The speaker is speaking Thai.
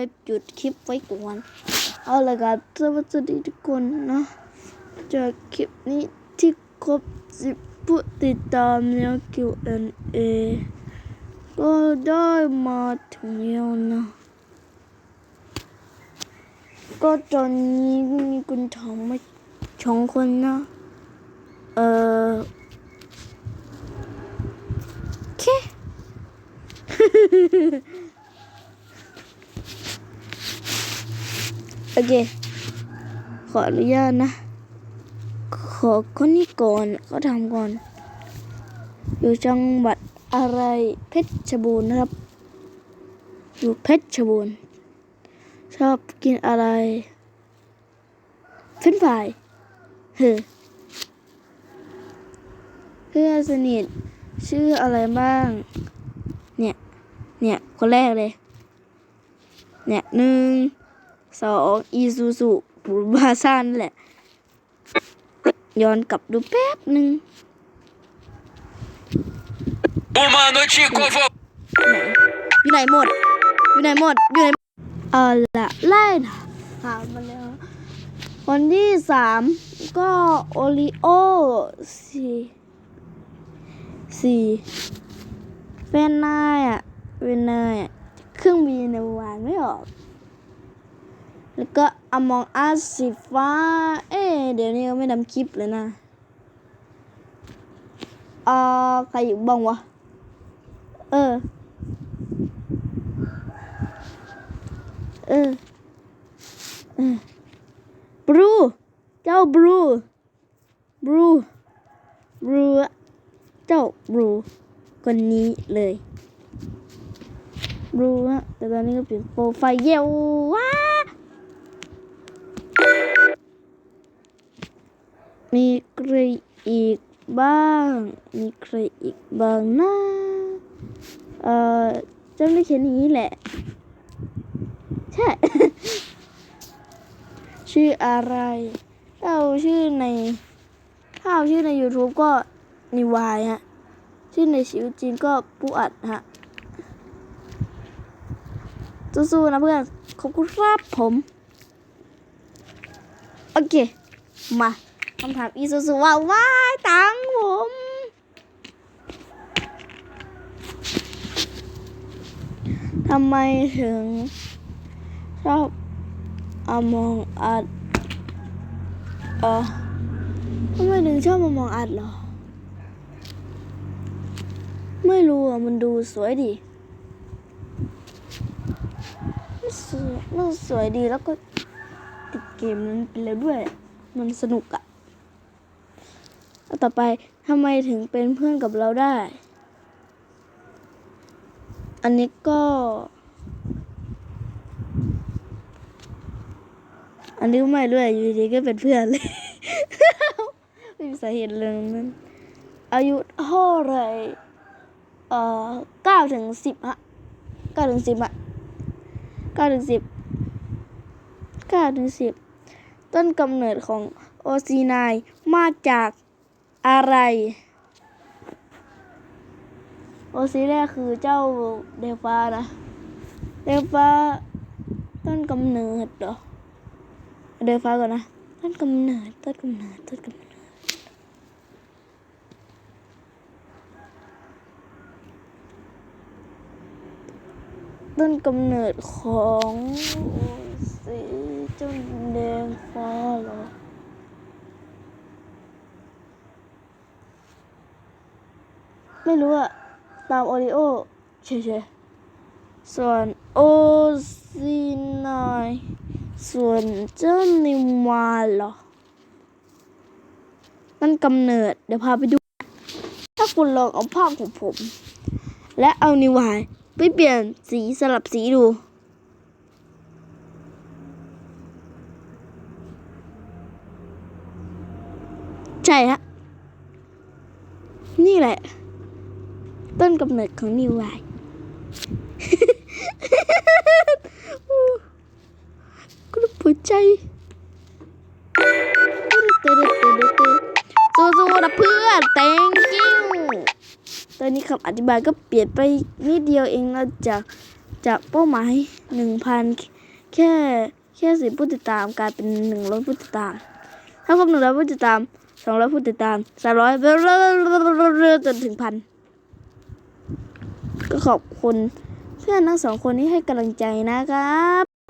ว้หยุดคลิปไว้ก่อนเอาละครับสวัสดีทุกคนนะจากคลิปนี้ที่ครบสิบผู้ติดตามแนว Q&A ก็ได้มาถึงแล้วนะ ก็ตอนนี้มีคุณถามมาสองคนนะ เออแค่ โอ เค ขออนุญาตนะ ขอคนนี้ก่อนก็ทำก่อน อยู่จังหวัดอะไรเพชรบูรณ์นะครับ อยู่เพชรบูรณ์ชอบกินอะไร เฟรนช์ฟรายเฮ้อเพื่อนสนิทชื่ออะไรบ้าง เนี่ย เนี่ย คนแรกเลย เนี่ยหนึ่ง สองอีซูซูปูบาซ่านนแหละ ย้อนกลับดูแป๊บหนึ่ง Uma noite convocada. ไหนอยู่ไหนหมด อยู่ไหนหมด อยู่ไหนเอาละไล่ถามมาแล้วคนที่สามก็โอริโอสี่สี่เป็นนายอะเป็นนายอะเครื่องบินในวานไม่ออก แล้วก็อมองอาสีฟ้า เอ๊เดี๋ยวนี้ก็ไม่ทำคลิปเลยนะอ่อใครอยู่บ้างวะเออเออ เออ บรู เจ้าบรู บรู บรู เจ้าบรู คนนี้เลยบรูฮะแต่ตอนนี้ก็เปลี่ยนโปรไฟล์เยวว้า มีใครอีกบ้าง มีใครอีกบ้างนะเอ่อจำได้แค่นี้แหละ ใช่ ชื่ออะไรถ้าเอาชื่อในถ้าเอาชื่อใน YouTube ก็นิวายฮะ ชื่อในชีวิตจริงก็ปูอัดฮะ สู้ๆนะเพื่อน ขอบคุณครับผม โอเค มา คำถามอีซูซูว่าว้ายตังผมทำไมถึง ชอบอมองอัดเออทำไมถึงชอบอมองอัดเหรอ ไม่รู้อะ มันดูสวยดีมันสวยมันสวยดีแล้วก็ติดเกมนั้นไปแล้วด้วย มันสนุกอะ ต่อไปทำไมถึงเป็นเพื่อนกับเราได้ อันนี้ก็ อันนี้ก็ไม่ด้วยอยู่ดีก็เป็นเพื่อนเลย ไม่มีสาเหตุเรื่องนั้น อายุเท่าไรเอ่อเก้าถึงสิบฮะเก้าถึงสิบอะเก้าถึงสิบเก้าถึงสิบต้นกำเนิดของโอซีนายมาจาก อะไร โอซีแรกคือเจ้าเดฟ้านะเดฟ้าต้นกำเนิดเหรอเดฟ้าก่อนนะ ต้นกำเนิด ต้นกำเนิด ต้นกำเนิดต้นกำเนิดของสีเจ้าแดงฟ้าเหรอ ไม่รู้อะตามโอริโอเฉยๆส่วนโอซีนายส่วนเจ้านิวาเหรอ มันกำเนิด เดี๋ยวพาไปดู ถ้าคุณลองเอาภาพของผม และเอานิวายไปเปลี่ยนสีสลับสีดูใช่ฮะ นี่แหละ ต้นกำเนิดของนิวไลกรุ๊ปหัวใจตึ๊สู้ๆนะเพื่อน thank you ตอนนี้คำอธิบายก็เปลี่ยนไปนิดเดียวเองนะจากจากเป้าหมายหนึ่งพันแค่แค่สิบผู้ติดตามกลายเป็น 100 ผู้ติดตาม ถ้าครบ100 ผู้ติดตาม 200 ผู้ติดตามร้อยจนถึงพัน ก็ขอบคุณเพื่อนทั้งสองคนที่ให้กำลังใจนะครับ